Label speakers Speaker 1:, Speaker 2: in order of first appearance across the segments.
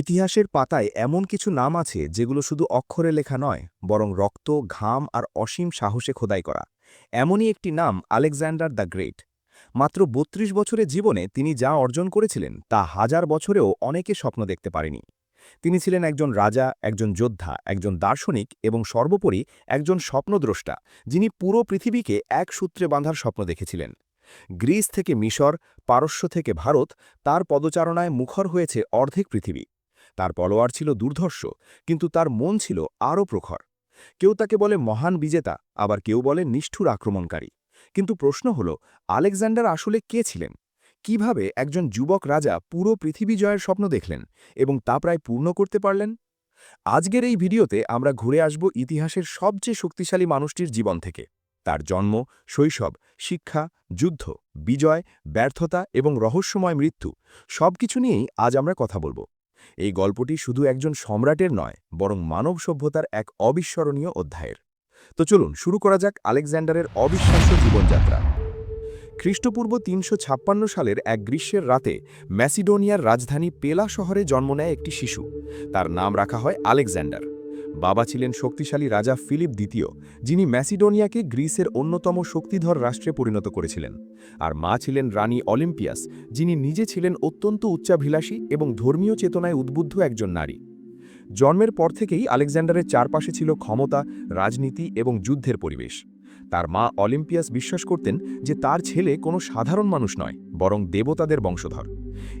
Speaker 1: ইতিহাসের পাতায় এমন কিছু নাম আছে যেগুলো শুধু অক্ষরে লেখা নয়, বরং রক্ত, ঘাম আর অসীম সাহসে খোদাই করা। এমনই একটি নাম আলেকজান্ডার দ্য গ্রেট। মাত্র ৩২ বছরের জীবনে তিনি যা অর্জন করেছিলেন তা হাজার বছরেও অনেকে স্বপ্ন দেখতে পারেনি। তিনি ছিলেন একজন রাজা, একজন যোদ্ধা, একজন দার্শনিক এবং সর্বোপরি একজন স্বপ্নদ্রষ্টা, যিনি পুরো পৃথিবীকে এক সূত্রে বাঁধার স্বপ্ন দেখেছিলেন। গ্রিস থেকে মিশর, পারস্য থেকে ভারত, তার পদচারণায় মুখর হয়েছে অর্ধেক পৃথিবী। তার পলোয়ার ছিল দুর্ধর্ষ, কিন্তু তার মন ছিল আরও প্রখর। কেউ তাকে বলে মহান বিজেতা, আবার কেউ বলে নিষ্ঠুর আক্রমণকারী। কিন্তু প্রশ্ন হল, আলেকজান্ডার আসলে কে ছিলেন? কীভাবে একজন যুবক রাজা পুরো পৃথিবী জয়ের স্বপ্ন দেখলেন এবং তা প্রায় পূর্ণ করতে পারলেন? আজকের এই ভিডিওতে আমরা ঘুরে আসব ইতিহাসের সবচেয়ে শক্তিশালী মানুষটির জীবন থেকে। তার জন্ম, শৈশব, শিক্ষা, যুদ্ধ, বিজয়, ব্যর্থতা এবং রহস্যময় মৃত্যু, সবকিছু নিয়েই আজ আমরা কথা বলব। এই গল্পটি শুধু একজন সম্রাটের নয়, বরং মানব সভ্যতার এক অবিস্মরণীয় অধ্যায়ের। তো চলুন শুরু করা যাক আলেকজান্ডারের অবিশ্বাস্য জীবনযাত্রা। খ্রিস্টপূর্ব তিনশো ছাপ্পান্ন সালের এক গ্রীষ্মের রাতে ম্যাসিডোনিয়ার রাজধানী পেলা শহরে জন্ম নেয় একটি শিশু। তার নাম রাখা হয় আলেকজান্ডার। বাবা ছিলেন শক্তিশালী রাজা ফিলিপ দ্বিতীয়, যিনি ম্যাসিডোনিয়াকে গ্রিসের অন্যতম শক্তিধর রাষ্ট্রে পরিণত করেছিলেন। আর মা ছিলেন রানী অলিম্পিয়াস, যিনি নিজে ছিলেন অত্যন্ত উচ্চাভিলাষী এবং ধর্মীয় চেতনায় উদ্বুদ্ধ একজন নারী। জন্মের পর থেকেই আলেকজান্ডারের চারপাশে ছিল ক্ষমতা, রাজনীতি এবং যুদ্ধের পরিবেশ। তার মা অলিম্পিয়াস বিশ্বাস করতেন যে তার ছেলে কোনো সাধারণ মানুষ নয়, বরং দেবতাদের বংশধর।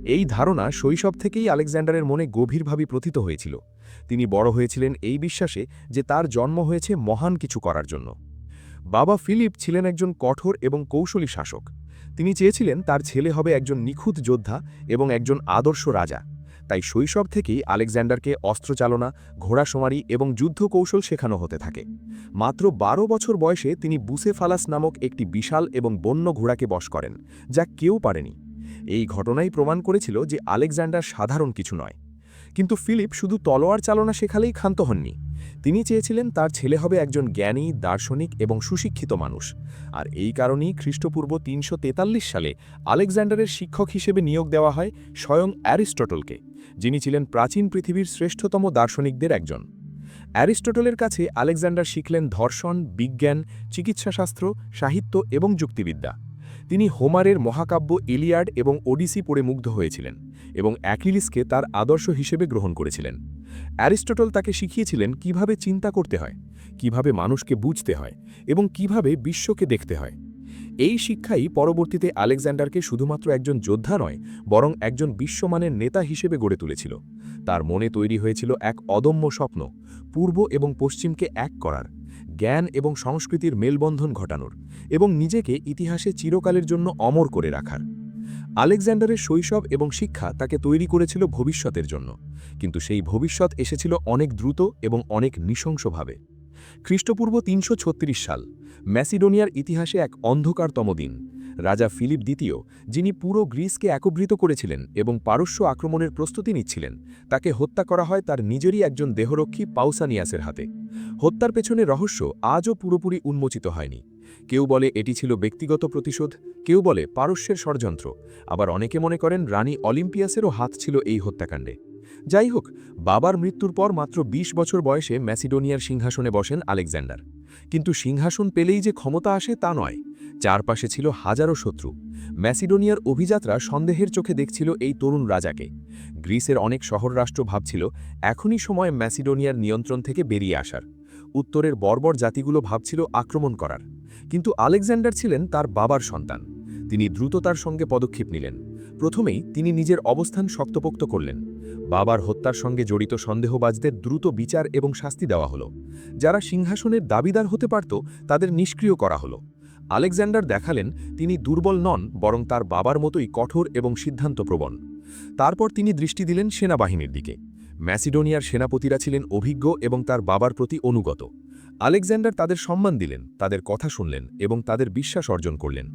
Speaker 1: এই ধারণা শৈশব থেকেই আলেকজান্ডারের মনে গভীরভাবে প্রথিত হয়েছিল। তিনি বড় হয়েছিলেন এই বিশ্বাসে যে তার জন্ম হয়েছে মহান কিছু করার জন্য। বাবা ফিলিপ ছিলেন একজন কঠোর এবং কৌশলী শাসক। তিনি চেয়েছিলেন তার ছেলে হবে একজন নিখুঁত যোদ্ধা এবং একজন আদর্শ রাজা। তাই শৈশব থেকেই আলেকজান্ডারকে অস্ত্রচালনা ঘোড়াসমারি এবং যুদ্ধ কৌশল শেখানো হতে থাকে। মাত্র বারো বছর বয়সে তিনি বুসেফালাস নামক একটি বিশাল এবং বন্য ঘোড়াকে বশ করেন, যা কেউ পারেনি। এই ঘটনাই প্রমাণ করেছিল যে আলেকজান্ডার সাধারণ কিছু নয়। কিন্তু ফিলিপ শুধু তলোয়ার চালনা শেখালেই ক্ষান্ত হননি। তিনি চেয়েছিলেন তার ছেলে হবে একজন জ্ঞানী, দার্শনিক এবং সুশিক্ষিত মানুষ। আর এই কারণেই খ্রিস্টপূর্ব তিনশো তেতাল্লিশ সালে আলেকজান্ডারের শিক্ষক হিসেবে নিয়োগ দেওয়া হয় স্বয়ং অ্যারিস্টটলকে, যিনি ছিলেন প্রাচীন পৃথিবীর শ্রেষ্ঠতম দার্শনিকদের একজন। অ্যারিস্টটলের কাছে আলেকজান্ডার শিখলেন ধর্ষণ, বিজ্ঞান, চিকিৎসাশাস্ত্র, সাহিত্য এবং যুক্তিবিদ্যা। তিনি হোমারের মহাকাব্য ইলিয়াড এবং ওডিসি পড়ে মুগ্ধ হয়েছিলেন এবং অ্যাকিলিসকে তার আদর্শ হিসেবে গ্রহণ করেছিলেন। অ্যারিস্টটল তাকে শিখিয়েছিলেন কীভাবে চিন্তা করতে হয়, কীভাবে মানুষকে বুঝতে হয় এবং কীভাবে বিশ্বকে দেখতে হয়। এই শিক্ষাই পরবর্তীতে আলেকজান্ডারকে শুধুমাত্র একজন যোদ্ধা নয়, বরং একজন বিশ্বমানের নেতা হিসেবে গড়ে তুলেছিল। তার মনে তৈরি হয়েছিল এক অদম্য স্বপ্ন, পূর্ব এবং পশ্চিমকে এক করার। জ্ঞান এবং সংস্কৃতির মেলবন্ধন ঘটানোর এবং নিজেকে ইতিহাসে চিরকালের জন্য অমর করে রাখার। আলেকজান্ডারের শৈশব এবং শিক্ষা তাকে তৈরি করেছিল ভবিষ্যতের জন্য, কিন্তু সেই ভবিষ্যৎ এসেছিল অনেক দ্রুত এবং অনেক নৃশংসভাবে। খ্রিস্টপূর্ব তিনশো ছত্রিশ সাল, ম্যাসিডোনিয়ার ইতিহাসে এক অন্ধকারতম দিন রাজা ফিলিপ দ্বিতীয়, যিনি পুরো গ্রিসকে একত্রিত করেছিলেন এবং পারস্য আক্রমণের প্রস্তুতি নিচ্ছিলেন, তাকে হত্যা করা হয় তার নিজেরই একজন দেহরক্ষী পাউসানিয়াসের হাতে। হত্যার পেছনে রহস্য আজও পুরোপুরি উন্মোচিত হয়নি। কেউ বলে এটি ছিল ব্যক্তিগত প্রতিশোধ, কেউ বলে পারস্যের ষড়যন্ত্র, আবার অনেকে মনে করেন রানী অলিম্পিয়াসেরও হাত ছিল এই হত্যাকাণ্ডে। যাই হোক, বাবার মৃত্যুর পর মাত্র ২০ বছর বয়সে ম্যাসিডোনিয়ার সিংহাসনে বসেন আলেকজান্ডার। কিন্তু সিংহাসন পেলেই যে ক্ষমতা আসে তা নয়। চারপাশে ছিল হাজারো শত্রু। ম্যাসিডোনিয়ার অভিযাত্রা সন্দেহের চোখে দেখছিল এই তরুণ রাজাকে। গ্রিসের অনেক শহর রাষ্ট্র ভাবছিল, এখনই সময় ম্যাসিডোনিয়ার নিয়ন্ত্রণ থেকে বেরিয়ে আসার। উত্তরের বর্বর জাতিগুলো ভাবছিল আক্রমণ করার। কিন্তু আলেকজান্ডার ছিলেন তার বাবার সন্তান। তিনি দ্রুততার সঙ্গে পদক্ষেপ নিলেন। প্রথমেই তিনি নিজের অবস্থান শক্তপোক্ত করলেন। বাবার হত্যার সঙ্গে জড়িত সন্দেহবাজদের দ্রুত বিচার এবং শাস্তি দেওয়া হলো। যারা সিংহাসনের দাবিদার হতে পারত, তাদের নিষ্ক্রিয় করা হলো। আলেকজান্ডার দেখালেন তিনি দুর্বল নন, বরং তার বাবার মতোই কঠোর এবং সিদ্ধান্তপ্রবণ। তারপর তিনি দৃষ্টি দিলেন সেনাবাহিনীর দিকে। ম্যাসিডোনিয়ার সেনাপতিরা ছিলেন অভিজ্ঞ এবং তার বাবার প্রতি অনুগত। আলেকজান্ডার তাদের সম্মান দিলেন, তাদের কথা শুনলেন এবং তাদের বিশ্বাস অর্জন করলেন।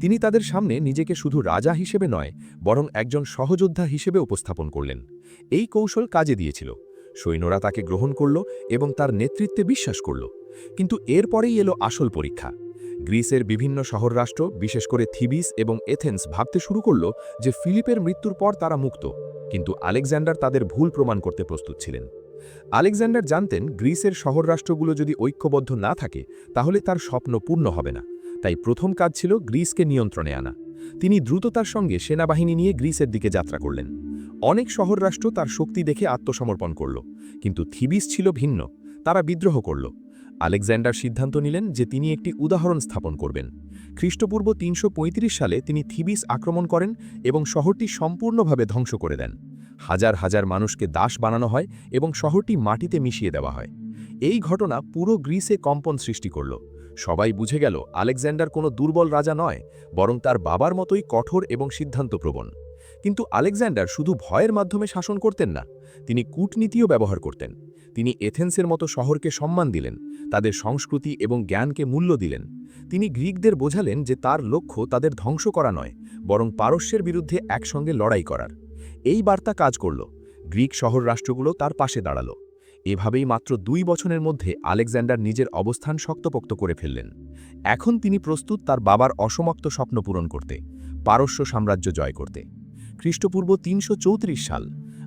Speaker 1: তিনি তাদের সামনে নিজেকে শুধু রাজা হিসেবে নয়, বরং একজন সহযোদ্ধা হিসেবে উপস্থাপন করলেন। এই কৌশল কাজে দিয়েছিল। সৈন্যরা তাকে গ্রহণ করল এবং তার নেতৃত্বে বিশ্বাস করল। কিন্তু এরপরেই এলো আসল পরীক্ষা। গ্রিসের বিভিন্ন শহর রাষ্ট্র বিশেষ করে থিবিস এবং এথেন্স ভাবতে শুরু করল যে ফিলিপের মৃত্যুর পর তারা মুক্ত। কিন্তু আলেকজান্ডার তাদের ভুল প্রমাণ করতে প্রস্তুত ছিলেন। আলেকজান্ডার জানতেন গ্রিসের শহর রাষ্ট্রগুলো যদি ঐক্যবদ্ধ না থাকে, তাহলে তার স্বপ্ন পূর্ণ হবে না। তাই প্রথম কাজ ছিল গ্রিসকে নিয়ন্ত্রণে আনা। তিনি দ্রুততার সঙ্গে সেনাবাহিনী নিয়ে গ্রিসের দিকে যাত্রা করলেন। অনেক শহর রাষ্ট্র তার শক্তি দেখে আত্মসমর্পণ করল, কিন্তু থিবিস ছিল ভিন্ন। তারা বিদ্রোহ করল। আলেকজান্ডার সিদ্ধান্ত নিলেন যে তিনি একটি উদাহরণ স্থাপন করবেন। খ্রিস্টপূর্ব তিনশো পঁয়ত্রিশ সালে তিনি থিবিস আক্রমণ করেন এবং শহরটি সম্পূর্ণভাবে ধ্বংস করে দেন। হাজার হাজার মানুষকে দাস বানানো হয় এবং শহরটি মাটিতে মিশিয়ে দেওয়া হয়। এই ঘটনা পুরো গ্রিসে কম্পন সৃষ্টি করল। সবাই বুঝে গেল, আলেকজান্ডার কোনো দুর্বল রাজা নয়, বরং তার বাবার মতোই কঠোর এবং সিদ্ধান্তপ্রবণ। কিন্তু আলেকজান্ডার শুধু ভয়ের মাধ্যমে শাসন করতেন না, তিনি কূটনীতিও ব্যবহার করতেন। তিনি এথেন্সের মতো শহরকে সম্মান দিলেন, তাদের সংস্কৃতি এবং জ্ঞানকে মূল্য দিলেন। তিনি গ্রিকদের বোঝালেন যে তার লক্ষ্য তাদের ধ্বংস করা নয়, বরং পারস্যের বিরুদ্ধে একসঙ্গে লড়াই করার। এই বার্তা কাজ করল। গ্রিক শহর রাষ্ট্রগুলো তার পাশে দাঁড়াল। এভাবেই মাত্র দুই বছরের মধ্যে আলেকজান্ডার নিজের অবস্থান শক্তপোক্ত করে ফেললেন। এখন তিনি প্রস্তুত তার বাবার অসমাপ্ত স্বপ্ন পূরণ করতে, পারস্য সাম্রাজ্য জয় করতে। খ্রিস্টপূর্ব তিনশো চৌত্রিশ সাল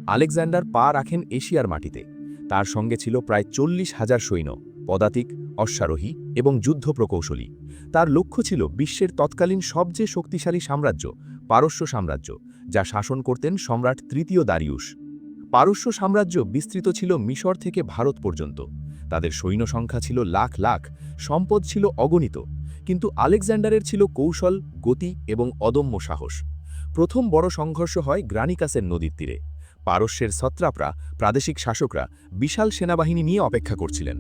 Speaker 1: আলেকজান্ডার পা রাখেন এশিয়ার মাটিতে। তার সঙ্গে ছিল প্রায় চল্লিশ হাজার সৈন্য, পদাতিক, অশ্বারোহী এবং যুদ্ধ প্রকৌশলী। তার লক্ষ্য ছিল বিশ্বের তৎকালীন সবচেয়ে শক্তিশালী সাম্রাজ্য, পারস্য সাম্রাজ্য, যা শাসন করতেন সম্রাট তৃতীয় দারিউস। পারস্য সাম্রাজ্য বিস্তৃত ছিল মিশর থেকে ভারত পর্যন্ত। তাদের সৈন্য সংখ্যা ছিল লাখ লাখ, সম্পদ ছিল অগণিত, কিন্তু আলেকজান্ডারের ছিল কৌশল, গতি এবং অদম্য সাহস। প্রথম বড় সংঘর্ষ হয় গ্রানিকাসের নদীর তীরে। পারস্যের সত্রাপরা প্রাদেশিক শাসকরা বিশাল সেনাবাহিনী নিয়ে অপেক্ষা করছিলেন।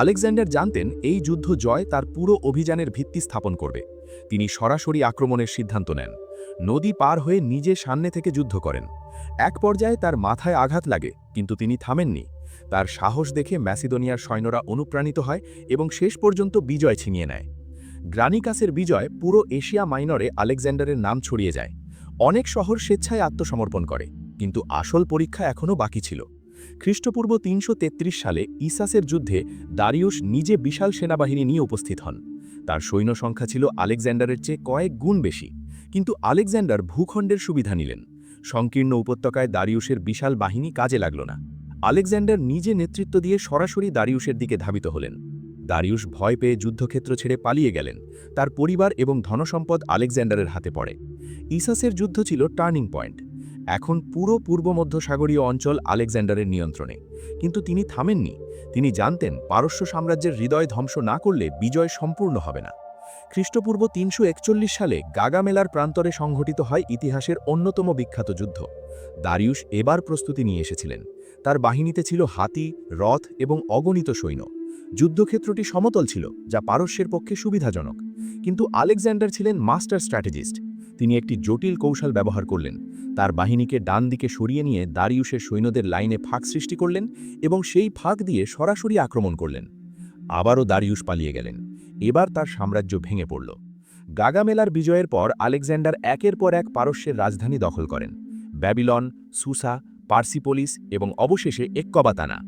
Speaker 1: আলেকজান্ডার জানতেন এই যুদ্ধ জয় তার পুরো অভিযানের ভিত্তি স্থাপন করবে। তিনি সরাসরি আক্রমণের সিদ্ধান্ত নেন। নদী পার হয়ে নিজে সামনে থেকে যুদ্ধ করেন। এক পর্যায়ে তার মাথায় আঘাত লাগে, কিন্তু তিনি থামেননি। তার সাহস দেখে ম্যাসিদোনিয়ার সৈন্যরা অনুপ্রাণিত হয় এবং শেষ পর্যন্ত বিজয় ছিনিয়ে নেয়। গ্রানিকাসের বিজয় পুরো এশিয়া মাইনরে আলেকজান্ডারের নাম ছড়িয়ে যায়। অনেক শহর স্বেচ্ছায় আত্মসমর্পণ করে। কিন্তু আসল পরীক্ষা এখনও বাকি ছিল। খ্রিস্টপূর্ব তিনশো তেত্রিশ সালে ইসাসের যুদ্ধে দারিউস নিজে বিশাল সেনাবাহিনী নিয়ে উপস্থিত হন। তার সৈন্য সংখ্যা ছিল আলেকজান্ডারের চেয়ে কয়েক গুণ বেশি। কিন্তু আলেকজান্ডার ভূখণ্ডের সুবিধা নিলেন। সংকীর্ণ উপত্যকায় দারিউসের বিশাল বাহিনী কাজে লাগল না। আলেকজান্ডার নিজে নেতৃত্ব দিয়ে সরাসরি দারিউসের দিকে ধাবিত হলেন। দারিউস ভয় পেয়ে যুদ্ধক্ষেত্র ছেড়ে পালিয়ে গেলেন। তার পরিবার এবং ধনসম্পদ আলেকজান্ডারের হাতে পড়ে। ইসাসের যুদ্ধ ছিল টার্নিং পয়েন্ট। এখন পুরো পূর্ব মধ্যসাগরীয় অঞ্চল আলেকজান্ডারের নিয়ন্ত্রণে। কিন্তু তিনি থামেননি। তিনি জানতেন পারস্য সাম্রাজ্যের হৃদয় ধ্বংস না করলে বিজয় সম্পূর্ণ হবে না। খ্রিস্টপূর্ব তিনশো একচল্লিশ সালে গাগামেলার প্রান্তরে সংঘটিত হয় ইতিহাসের অন্যতম বিখ্যাত যুদ্ধ। দারিউস এবার প্রস্তুতি নিয়ে এসেছিলেন। তার বাহিনীতে ছিল হাতি, রথ এবং অগণিত সৈন্য। যুদ্ধক্ষেত্রটি সমতল ছিল, যা পারস্যের পক্ষে সুবিধাজনক। কিন্তু আলেকজান্ডার ছিলেন মাস্টার স্ট্র্যাটেজিস্ট। তিনি একটি জটিল কৌশল ব্যবহার করলেন। তার বাহিনীকে ডান দিকে সরিয়ে নিয়ে দারিউসের সৈন্যদের লাইনে ফাঁক সৃষ্টি করলেন এবং সেই ফাঁক দিয়ে সরাসরি আক্রমণ করলেন। আবারও দারিউস পালিয়ে গেলেন। এবার তার সাম্রাজ্য ভেঙে পড়ল। গাগামেলার বিজয়ের পর আলেকজান্ডার একের পর এক পারস্যের রাজধানী দখল করেন। ব্যাবিলন, সুসা, পার্সিপোলিস এবং অবশেষে এক্কবাতানা।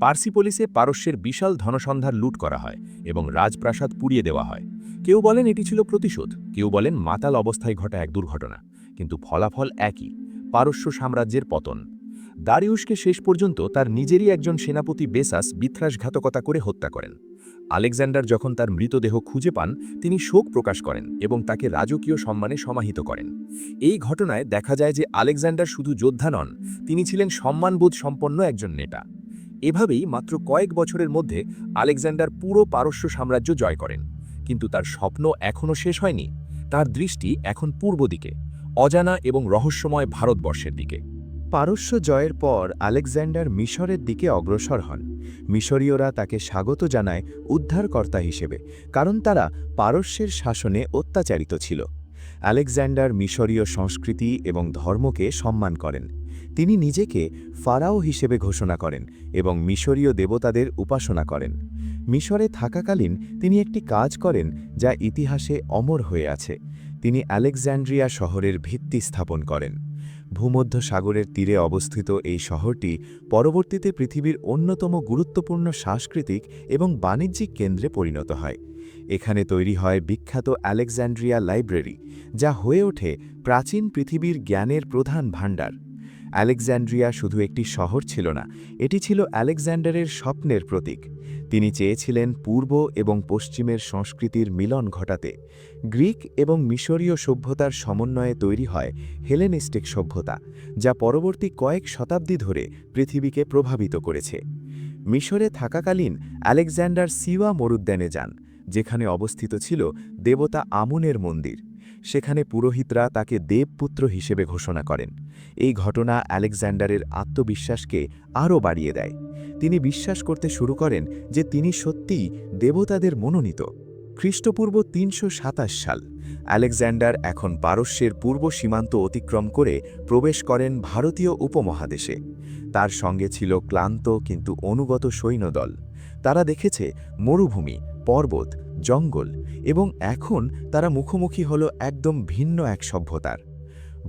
Speaker 1: পার্সিপোলিসে পারস্যের বিশাল ধনসন্ধার লুট করা হয় এবং রাজপ্রাসাদ পুড়িয়ে দেওয়া হয়। কেউ বলেন এটি ছিল প্রতিশোধ, কেউ বলেন মাতাল অবস্থায় ঘটা এক দুর্ঘটনা, কিন্তু ফলাফল একই, পারস্য সাম্রাজ্যের পতন। দারিউসকে শেষ পর্যন্ত তার নিজেরই একজন সেনাপতি বেসাস বিত্রাসঘাতকতা করে হত্যা করেন। আলেকজান্ডার যখন তার মৃতদেহ খুঁজে পান, তিনি শোক প্রকাশ করেন এবং তাকে রাজকীয় সম্মানে সমাহিত করেন। এই ঘটনায় দেখা যায় যে আলেকজান্ডার শুধু যোদ্ধা নন, তিনি ছিলেন সম্মানবোধ সম্পন্ন একজন নেতা। এভাবেই মাত্র কয়েক বছরের মধ্যে আলেকজান্ডার পুরো পারস্য সাম্রাজ্য জয় করেন। কিন্তু তার স্বপ্ন এখনও শেষ হয়নি। তার দৃষ্টি এখন পূর্ব দিকে, অজানা এবং রহস্যময় ভারতবর্ষের দিকে।
Speaker 2: পারস্য জয়ের পর আলেকজান্ডার মিশরের দিকে অগ্রসর হন। মিশরীয়রা তাকে স্বাগত জানায় উদ্ধারকর্তা হিসেবে, কারণ তারা পারস্যের শাসনে অত্যাচারিত ছিল। আলেকজান্ডার মিশরীয় সংস্কৃতি এবং ধর্মকে সম্মান করেন। তিনি নিজেকে ফারাও হিসেবে ঘোষণা করেন এবং মিশরীয় দেবতাদের উপাসনা করেন। মিশরে থাকাকালীন তিনি একটি কাজ করেন যা ইতিহাসে অমর হয়ে আছে। তিনি আলেকজান্ড্রিয়া শহরের ভিত্তি স্থাপন করেন। ভূমধ্য সাগরের তীরে অবস্থিত এই শহরটি পরবর্তীতে পৃথিবীর অন্যতম গুরুত্বপূর্ণ সাংস্কৃতিক এবং বাণিজ্যিক কেন্দ্রে পরিণত হয়। এখানে তৈরি হয় বিখ্যাত আলেকজান্ড্রিয়া লাইব্রেরি, যা হয়ে ওঠে প্রাচীন পৃথিবীর জ্ঞানের প্রধান ভাণ্ডার। আলেকজান্ড্রিয়া শুধু একটি শহর ছিল না, এটি ছিল আলেকজান্ডারের স্বপ্নের প্রতীক। তিনি চেয়েছিলেন পূর্ব এবং পশ্চিমের সংস্কৃতির মিলন ঘটাতে। গ্রিক এবং মিশরীয় সভ্যতার সমন্বয়ে তৈরি হয় হেলেনিস্টিক সভ্যতা, যা পরবর্তী কয়েক শতাব্দী ধরে পৃথিবীকে প্রভাবিত করেছে। মিশরে থাকাকালীন আলেকজান্ডার সিওয়া মরুদ্যানে যান, যেখানে অবস্থিত ছিল দেবতা আমুনের মন্দির। সেখানে পুরোহিতরা তাকে দেবপুত্র হিসেবে ঘোষণা করেন। এই ঘটনা আলেকজান্ডারের আত্মবিশ্বাসকে আরও বাড়িয়ে দেয়। তিনি বিশ্বাস করতে শুরু করেন যে তিনি সত্যিই দেবতাদের মনোনীত। খ্রিস্টপূর্ব তিনশো সাতাশ সাল, আলেকজান্ডার এখন পারস্যের পূর্ব সীমান্ত অতিক্রম করে প্রবেশ করেন ভারতীয় উপমহাদেশে। তার সঙ্গে ছিল ক্লান্ত কিন্তু অনুগত সৈন্যদল। তারা দেখেছে মরুভূমি, পর্বত জঙ্গল এবং এখন তারা মুখোমুখি হল একদম ভিন্ন এক সভ্যতার।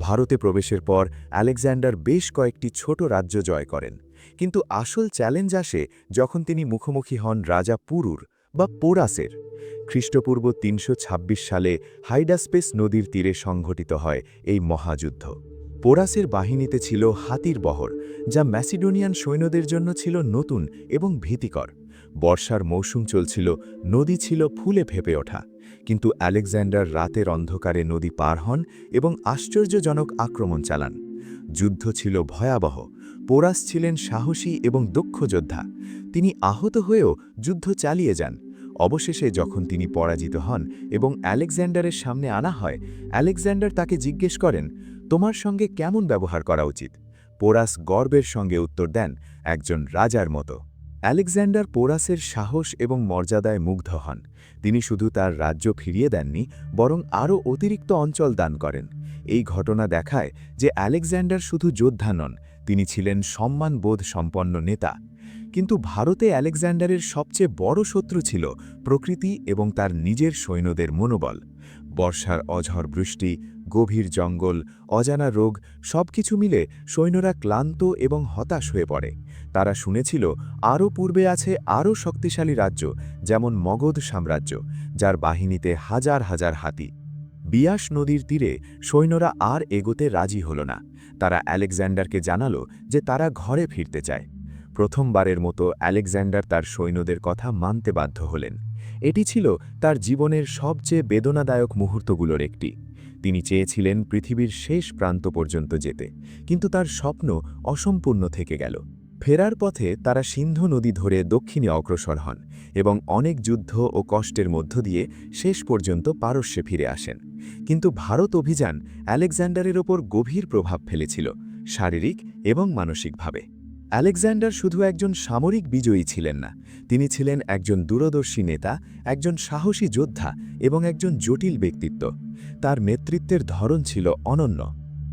Speaker 2: ভারতে প্রবেশের পর আলেকজান্ডার বেশ কয়েকটি ছোট রাজ্য জয় করেন, কিন্তু আসল চ্যালেঞ্জ আসে যখন তিনি মুখোমুখি হন রাজা পুরুর বা পোরাসের। খ্রিস্টপূর্ব তিনশো ছাব্বিশ সালে হাইডাস্পেস নদীর তীরে সংঘটিত হয় এই মহাযুদ্ধ। পোরাসের বাহিনীতে ছিল হাতির বহর, যা ম্যাসিডোনিয়ান সৈন্যদের জন্য ছিল নতুন এবং ভীতিকর। বর্ষার মৌসুম চলছিল, নদী ছিল ফুলে ফেপে ওঠা। কিন্তু আলেকজান্ডার রাতের অন্ধকারে নদী পার হন এবং আশ্চর্যজনক আক্রমণ চালান। যুদ্ধ ছিল ভয়াবহ। পোরাস ছিলেন সাহসী এবং দক্ষ যোদ্ধা। তিনি আহত হয়েও যুদ্ধ চালিয়ে যান। অবশেষে যখন তিনি পরাজিত হন এবং আলেকজান্ডারের সামনে আনা হয়, আলেকজান্ডার তাকে জিজ্ঞেস করেন, তোমার সঙ্গে কেমন ব্যবহার করা উচিত? পোরাস গর্বের সঙ্গে উত্তর দেন, একজন রাজার মতো। আলেকজান্ডার পোরাসের সাহস এবং মর্যাদায় মুগ্ধ হন। তিনি শুধু তার রাজ্য ফিরিয়ে দেননি, বরং আরও অতিরিক্ত অঞ্চল দান করেন। এই ঘটনা দেখায় যে আলেকজান্ডার শুধু যোদ্ধা নন, তিনি ছিলেন সম্মানবোধ সম্পন্ন নেতা। কিন্তু ভারতে আলেকজান্ডারের সবচেয়ে বড় শত্রু ছিল প্রকৃতি এবং তার নিজের সৈন্যদের মনোবল। বর্ষার অঝর বৃষ্টি গভীর জঙ্গল, অজানা রোগ সবকিছু মিলে সৈন্যরা ক্লান্ত এবং হতাশ হয়ে পড়ে। তারা শুনেছিল, আরও পূর্বে আছে আরও শক্তিশালী রাজ্য, যেমন মগধ সাম্রাজ্য, যার বাহিনীতে হাজার হাজার হাতি। বিয়াস নদীর তীরে সৈন্যরা আর এগোতে রাজি হল না। তারা আলেকজান্ডারকে জানালো যে তারা ঘরে ফিরতে চায়। প্রথমবারের মতো আলেকজান্ডার তার সৈন্যদের কথা মানতে বাধ্য হলেন। এটি ছিল তার জীবনের সবচেয়ে বেদনাদায়ক মুহূর্তগুলোর একটি। তিনি চেয়েছিলেন পৃথিবীর শেষ প্রান্ত পর্যন্ত যেতে, কিন্তু তার স্বপ্ন অসম্পূর্ণ থেকে গেল। ফেরার পথে তারা সিন্ধু নদী ধরে দক্ষিণে অগ্রসর হন এবং অনেক যুদ্ধ ও কষ্টের মধ্য দিয়ে শেষ পর্যন্ত পারস্যে ফিরে আসেন। কিন্তু ভারত অভিযান আলেকজান্ডারের ওপর গভীর প্রভাব ফেলেছিল, শারীরিক এবং মানসিকভাবে। আলেকজান্ডার শুধু একজন সামরিক বিজয়ী ছিলেন না, তিনি ছিলেন একজন দূরদর্শী নেতা, একজন সাহসী যোদ্ধা এবং একজন জটিল ব্যক্তিত্ব। তার নেতৃত্বের ধরন ছিল অনন্য।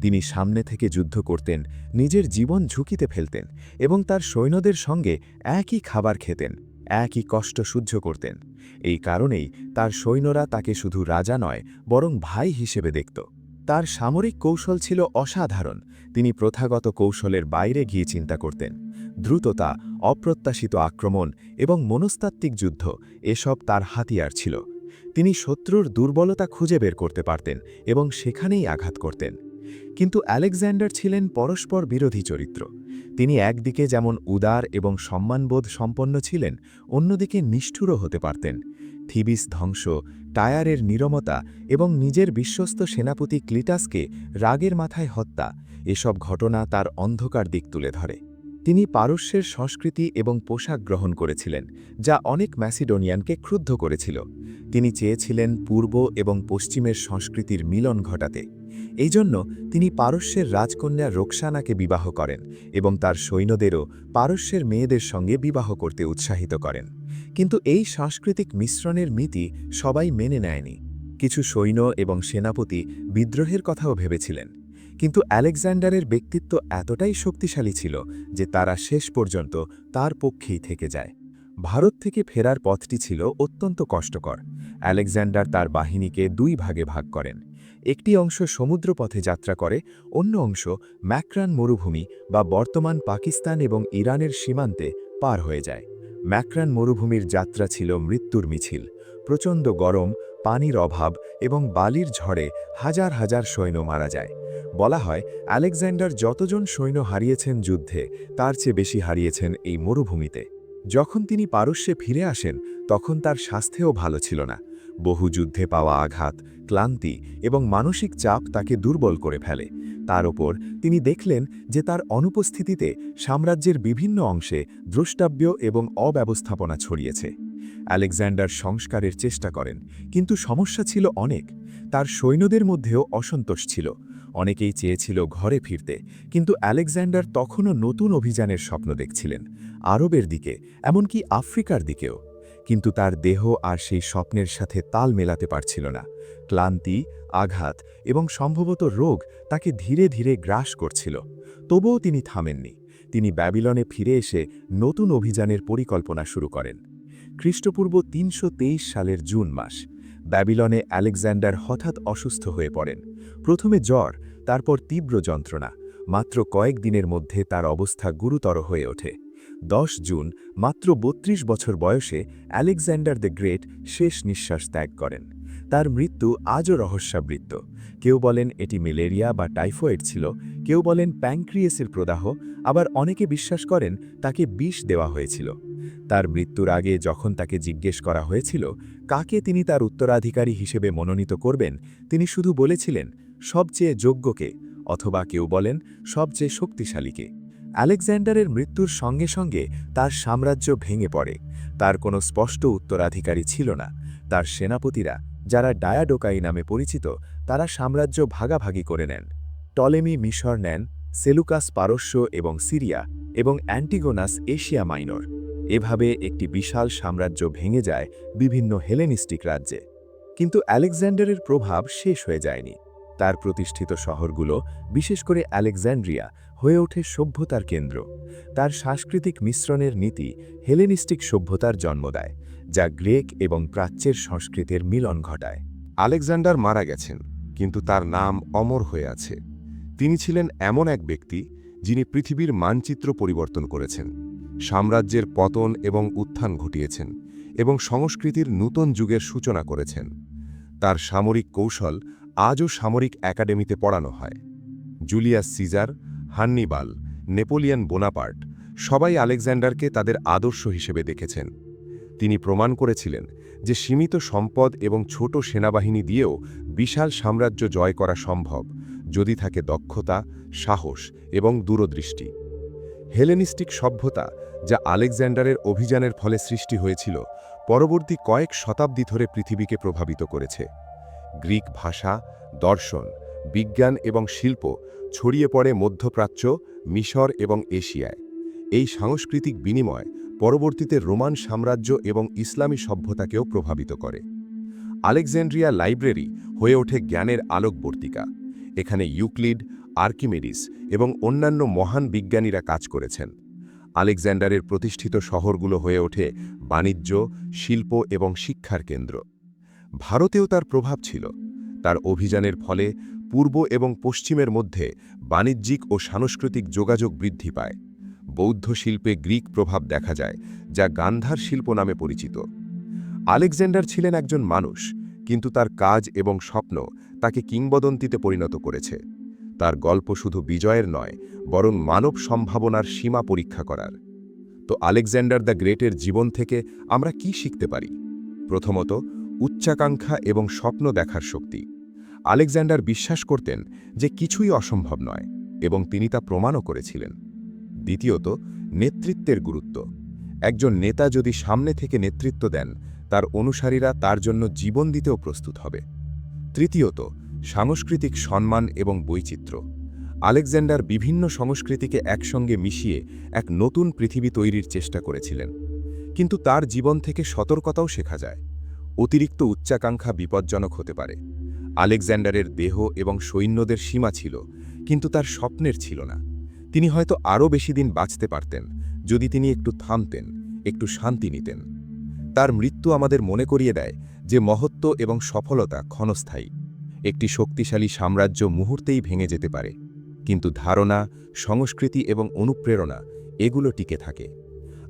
Speaker 2: তিনি সামনে থেকে যুদ্ধ করতেন, নিজের জীবন ঝুঁকিতে ফেলতেন এবং তার সৈন্যদের সঙ্গে একই খাবার খেতেন, একই কষ্ট সহ্য করতেন। এই কারণেই তার সৈন্যরা তাকে শুধু রাজা নয়, বরং ভাই হিসেবে দেখত। তার সামরিক কৌশল ছিল অসাধারণ। তিনি প্রথাগত কৌশলের বাইরে গিয়ে চিন্তা করতেন। দ্রুততা, অপ্রত্যাশিত আক্রমণ এবং মনস্তাত্ত্বিক যুদ্ধ এসব তার হাতিয়ার ছিল। তিনি শত্রুর দুর্বলতা খুঁজে বের করতে পারতেন এবং সেখানেই আঘাত করতেন। কিন্তু আলেকজান্ডার ছিলেন পরস্পর বিরোধী চরিত্র। তিনি একদিকে যেমন উদার এবং সম্মানবোধ সম্পন্ন ছিলেন, অন্যদিকে নিষ্ঠুরও হতে পারতেন। থিবিস ধ্বংস টায়ারের নিরমতা এবং নিজের বিশ্বস্ত সেনাপতি ক্লিটাসকে রাগের মাথায় হত্যা, এসব ঘটনা তার অন্ধকার দিক তুলে ধরে। তিনি পারস্যের সংস্কৃতি এবং পোশাক গ্রহণ করেছিলেন, যা অনেক ম্যাসিডোনিয়ানকে ক্রুদ্ধ করেছিল। তিনি চেয়েছিলেন পূর্ব এবং পশ্চিমের সংস্কৃতির মিলন ঘটাতে। এই জন্য তিনি পারস্যের রাজকন্যা রোকসানাকে বিবাহ করেন এবং তার সৈন্যদেরও পারস্যের মেয়েদের সঙ্গে বিবাহ করতে উৎসাহিত করেন। কিন্তু এই সাংস্কৃতিক মিশ্রণের মিতি সবাই মেনে নেয়নি। কিছু সৈন্য এবং সেনাপতি বিদ্রোহের কথাও ভেবেছিলেন। কিন্তু আলেকজান্ডারের ব্যক্তিত্ব এতটাই শক্তিশালী ছিল যে তারা শেষ পর্যন্ত তার পক্ষেই থেকে যায়। ভারত থেকে ফেরার পথটি ছিল অত্যন্ত কষ্টকর। আলেকজান্ডার তার বাহিনীকে দুই ভাগে ভাগ করেন। একটি অংশ সমুদ্রপথে যাত্রা করে, অন্য অংশ ম্যাক্রান মরুভূমি বা বর্তমান পাকিস্তান এবং ইরানের সীমান্তে পার হয়ে যায়। ম্যাক্রান মরুভূমির যাত্রা ছিল মৃত্যুর মিছিল। প্রচণ্ড গরম, পানির অভাব এবং বালির ঝড়ে হাজার হাজার সৈন্য মারা যায়। বলা হয়, আলেকজান্ডার যতজন সৈন্য হারিয়েছেন যুদ্ধে, তার চেয়ে বেশি হারিয়েছেন এই মরুভূমিতে। যখন তিনি পারস্যে ফিরে আসেন, তখন তার স্বাস্থ্যও ভালো ছিল না। বহু যুদ্ধে পাওয়া আঘাত, ক্লান্তি এবং মানসিক চাপ তাকে দুর্বল করে ফেলে। তার ওপর তিনি দেখলেন যে তার অনুপস্থিতিতে সাম্রাজ্যের বিভিন্ন অংশে দ্রষ্টাব্য এবং অব্যবস্থাপনা ছড়িয়েছে। আলেকজান্ডার সংস্কারের চেষ্টা করেন, কিন্তু সমস্যা ছিল অনেক। তার সৈন্যদের মধ্যেও অসন্তোষ ছিল। অনেকেই চেয়েছিল ঘরে ফিরতে, কিন্তু আলেকজান্ডার তখনও নতুন অভিযানের স্বপ্ন দেখছিলেন, আরবের দিকে, এমনকি আফ্রিকার দিকেও। কিন্তু তার দেহ আর সেই স্বপ্নের সাথে তাল মেলাতে পারছিল না। ক্লান্তি, আঘাত এবং সম্ভবত রোগ তাকে ধীরে ধীরে গ্রাস করছিল। তবুও তিনি থামেননি। তিনি ব্যাবিলনে ফিরে এসে নতুন অভিযানের পরিকল্পনা শুরু করেন। খ্রিস্টপূর্ব তিনশো তেইশ সালের জুন মাস ব্যাবিলনে আলেকজান্ডার হঠাৎ অসুস্থ হয়ে পড়েন। প্রথমে জ্বর, তারপর তীব্র যন্ত্রণা। মাত্র কয়েক দিনের মধ্যে তার অবস্থা গুরুতর হয়ে ওঠে। দশ জুন, মাত্র ৩২ বছর বয়সে আলেকজান্ডার দ্য গ্রেট শেষ নিঃশ্বাস ত্যাগ করেন। তার মৃত্যু আজও রহস্যাবৃত্ত। কেউ বলেন এটি ম্যালেরিয়া বা টাইফয়েড ছিল, কেউ বলেন প্যাংক্রিয়েসের প্রদাহ, আবার অনেকে বিশ্বাস করেন তাকে বিষ দেওয়া হয়েছিল। তার মৃত্যুর আগে যখন তাকে জিজ্ঞেস করা হয়েছিল কাকে তিনি তার উত্তরাধিকারী হিসেবে মনোনীত করবেন, তিনি শুধু বলেছিলেন, সবচেয়ে যোগ্যকে অথবা কেউ বলেন, সবচেয়ে শক্তিশালীকে আলেকজান্ডারের মৃত্যুর সঙ্গে সঙ্গে তার সাম্রাজ্য ভেঙে পড়ে। তার কোনো স্পষ্ট উত্তরাধিকারী ছিল না। তার সেনাপতিরা, যারা ডায়াডোকাই নামে পরিচিত, তারা সাম্রাজ্য ভাগাভাগি করে নেন। টলেমি মিশর নেন, সেলুকাস পারস্য এবং সিরিয়া এবং অ্যান্টিগোনাস এশিয়া মাইনর। এভাবে একটি বিশাল সাম্রাজ্য ভেঙে যায় বিভিন্ন হেলেনিস্টিক রাজ্যে। কিন্তু আলেকজান্ডারের প্রভাব শেষ হয়ে যায়নি। তার প্রতিষ্ঠিত শহরগুলো, বিশেষ করে আলেকজান্ড্রিয়া, হয়ে ওঠে সভ্যতার কেন্দ্র। তার সাংস্কৃতিক মিশ্রণের নীতি হেলেনিস্টিক সভ্যতার জন্ম দেয়, যা গ্রেক এবং প্রাচ্যের সংস্কৃতির মিলন ঘটায়।
Speaker 3: আলেকজান্ডার মারা গেছেন, কিন্তু তার নাম অমর হয়ে আছে। তিনি ছিলেন এমন এক ব্যক্তি যিনি পৃথিবীর মানচিত্র পরিবর্তন করেছেন। সাম্রাজ্যের পতন এবং উত্থান ঘটিয়েছেন এবং সংস্কৃতির নূতন যুগের সূচনা করেছেন। তার সামরিক কৌশল আজও সামরিক একাডেমিতে পড়ানো হয়। Julius Caesar, Hannibal, Napoleon Bonaparte সবাই আলেকজান্ডারকে তাদের আদর্শ হিসেবে দেখেছেন। তিনি প্রমাণ করেছিলেন যে সীমিত সম্পদ এবং ছোট সেনাবাহিনী দিয়েও বিশাল সাম্রাজ্য জয় করা সম্ভব যদি থাকে দক্ষতা, সাহস এবং দূরদৃষ্টি। হেলেনিস্টিক সভ্যতা যা আলেকজান্ডারের অভিযানের ফলে সৃষ্টি হয়েছিল, পরবর্তী কয়েক শতাব্দী ধরে পৃথিবীকে প্রভাবিত করেছে। গ্রিক ভাষা, দর্শন, বিজ্ঞান এবং শিল্প ছড়িয়ে পড়ে মধ্যপ্রাচ্য, মিশর এবং এশিয়ায়। এই সাংস্কৃতিক বিনিময় পরবর্তীতে রোমান সাম্রাজ্য এবং ইসলামী সভ্যতাকেও প্রভাবিত করে। আলেকজান্ড্রিয়া লাইব্রেরি হয়ে ওঠে জ্ঞানের আলোকবর্তিকা। এখানে ইউক্লিড, আর্কিমেডিস এবং অন্যান্য মহান বিজ্ঞানীরা কাজ করেছেন। আলেকজান্ডারের প্রতিষ্ঠিত শহরগুলো হয়ে ওঠে বাণিজ্য, শিল্প এবং শিক্ষার কেন্দ্র। ভারতেও তার প্রভাব ছিল। তার অভিযানের ফলে পূর্ব এবং পশ্চিমের মধ্যে বাণিজ্যিক ও সাংস্কৃতিক যোগাযোগ বৃদ্ধি পায়। বৌদ্ধ শিল্পে গ্রিক প্রভাব দেখা যায়, যা গান্ধার শিল্প নামে পরিচিত। আলেকজান্ডার ছিলেন একজন মানুষ, কিন্তু তার কাজ এবং স্বপ্ন তাকে কিংবদন্তিতে পরিণত করেছে। তার গল্প শুধু বিজয়ের নয়, বরং মানব সম্ভাবনার সীমা পরীক্ষা করার। তো আলেকজান্ডার দ্য গ্রেটের জীবন থেকে আমরা কি শিখতে পারি? প্রথমত, উচ্চাকাঙ্ক্ষা এবং স্বপ্ন দেখার শক্তি। আলেকজান্ডার বিশ্বাস করতেন যে কিছুই অসম্ভব নয়, এবং তিনি তা প্রমাণও করেছিলেন। দ্বিতীয়ত, নেতৃত্বের গুরুত্ব। একজন নেতা যদি সামনে থেকে নেতৃত্ব দেন, তার অনুসারীরা তার জন্য জীবন দিতেও প্রস্তুত হবে। তৃতীয়ত সাংস্কৃতিক সম্মান এবং বৈচিত্র্য। আলেকজান্ডার বিভিন্ন সংস্কৃতিকে একসঙ্গে মিশিয়ে এক নতুন পৃথিবী তৈরির চেষ্টা করেছিলেন। কিন্তু তার জীবন থেকে সতর্কতাও শেখা যায়। অতিরিক্ত উচ্চাকাঙ্ক্ষা বিপজ্জনক হতে পারে। আলেকজান্ডারের দেহ এবং সৈন্যদের সীমা ছিল, কিন্তু তার স্বপ্নের ছিল না। তিনি হয়তো আরও বেশি দিন বাঁচতে পারতেন, যদি তিনি একটু থামতেন, একটু শান্তি নিতেন। তার মৃত্যু আমাদের মনে করিয়ে দেয় যে মহত্ব এবং সফলতা ক্ষণস্থায়ী। একটি শক্তিশালী সাম্রাজ্য মুহূর্তেই ভেঙে যেতে পারে। কিন্তু ধারণা, সংস্কৃতি এবং অনুপ্রেরণা এগুলো টিকে থাকে।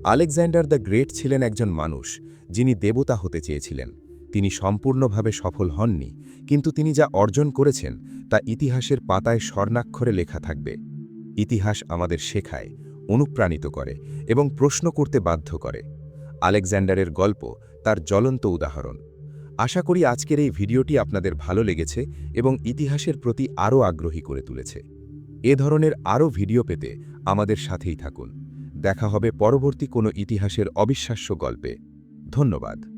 Speaker 3: আলেকজান্ডার দ্য গ্রেট ছিলেন একজন মানুষ, যিনি দেবতা হতে চেয়েছিলেন। তিনি সম্পূর্ণভাবে সফল হননি, কিন্তু তিনি যা অর্জন করেছেন তা ইতিহাসের পাতায় স্বর্ণাক্ষরে লেখা থাকবে। ইতিহাস আমাদের শেখায়, অনুপ্রাণিত করে এবং প্রশ্ন করতে বাধ্য করে। আলেকজান্ডারের গল্প তার জ্বলন্ত উদাহরণ। আশা করি আজকের এই ভিডিওটি আপনাদের ভালো লেগেছে এবং ইতিহাসের প্রতি আরও আগ্রহী করে তুলেছে। এ ধরনের আরও ভিডিও পেতে আমাদের সাথেই থাকুন। দেখা হবে পরবর্তী কোনো ইতিহাসের অবিশ্বাস্য গল্পে। ধন্যবাদ।